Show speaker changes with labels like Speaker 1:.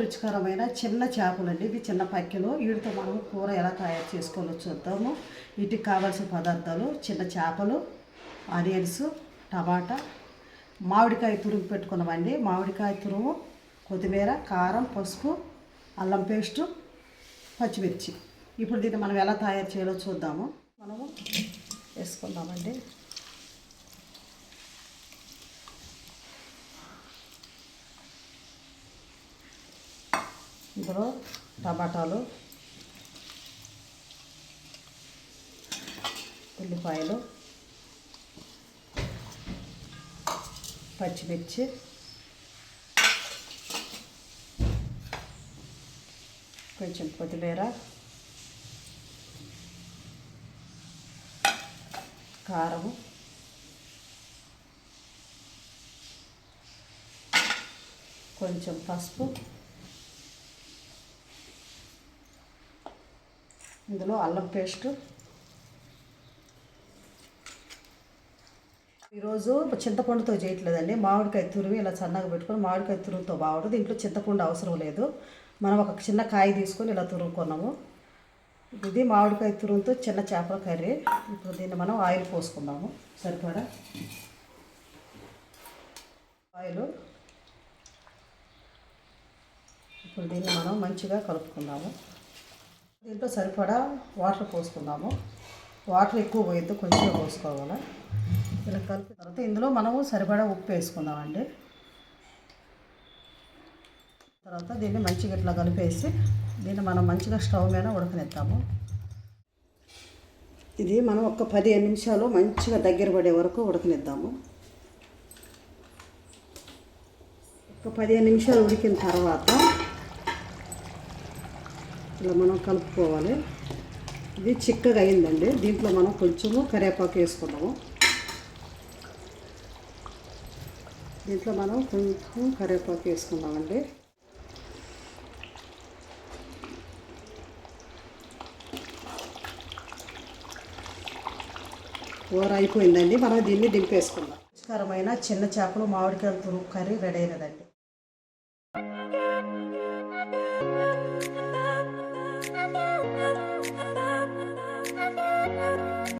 Speaker 1: రుచికరమైన చిన్న చేపలండి. ఇవి చిన్న పక్కెలు వీటితో మనం కూర ఎలా తయారు చేసుకోవాలో చూద్దాము. వీటికి కావాల్సిన పదార్థాలు చిన్న చేపలు ఆనియన్స్ టమాటా మామిడికాయ తురుము పెట్టుకున్నామండి. మామిడికాయ తురుము కొత్తిమీర కారం పసుపు అల్లం పేస్టు పచ్చిమిర్చి. ఇప్పుడు దీన్ని మనం ఎలా తయారు చేయాలో చూద్దాము. మనము వేసుకుందామండి. ఇందులో టమాటాలు ఉల్లిపాయలు పచ్చిమిర్చి కొంచెం కొత్తిమీర కారము కొంచెం పసుపు ఇందులో అల్లం పేస్టు. ఈరోజు చింతపండుతో చేయట్లేదండి. మామిడికాయ తురివి ఇలా సన్నగా పెట్టుకొని మామిడికాయ తురుముతో బాగుంటుంది. ఇంట్లో చింతపండు అవసరం లేదు. మనం ఒక చిన్న కాయ తీసుకొని ఇలా తురుముకున్నాము. ఇది మామిడికాయ తురుముతో చిన్న చేపల కర్రీ. ఇప్పుడు దీన్ని మనం ఆయిల్ పోసుకుందాము. సరిపడా? ఆయిల్. ఇప్పుడు దీన్ని మనం మంచిగా కలుపుకుందాము. దీంట్లో సరిపడా వాటర్ పోసుకుందాము. వాటర్ ఎక్కువ పోయొద్దు కొంచెం పోసుకోవాలి. ఇలా కలిపిన తర్వాత ఇందులో మనము సరిపడా ఉప్పు వేసుకుందామండి. తర్వాత దీన్ని మంచిగా ఇట్లా కలిపేసి దీన్ని మనం మంచిగా స్టవ్ మీద ఉడకనిద్దాము. ఇది మనం ఒక పదిహేను నిమిషాలు మంచిగా దగ్గర పడే వరకు ఉడకనిద్దాము. ఒక పదిహేను నిమిషాలు ఉడికిన తర్వాత ఇలా మనం కలుపుకోవాలి. ఇది చిక్కగా అయిందండి. దీంట్లో మనం కొంచెము కరివేపాకు వేసుకున్నాము దీంట్లో మనం కొంచెం కరివేపాకు వేసుకున్నామండి కూర అయిపోయిందండి. మనం దీన్ని దింపేసుకుందాం. రుచికరమైన చిన్న చేపలు మామిడికాయలు కర్రీ రెడీ అయినదండి.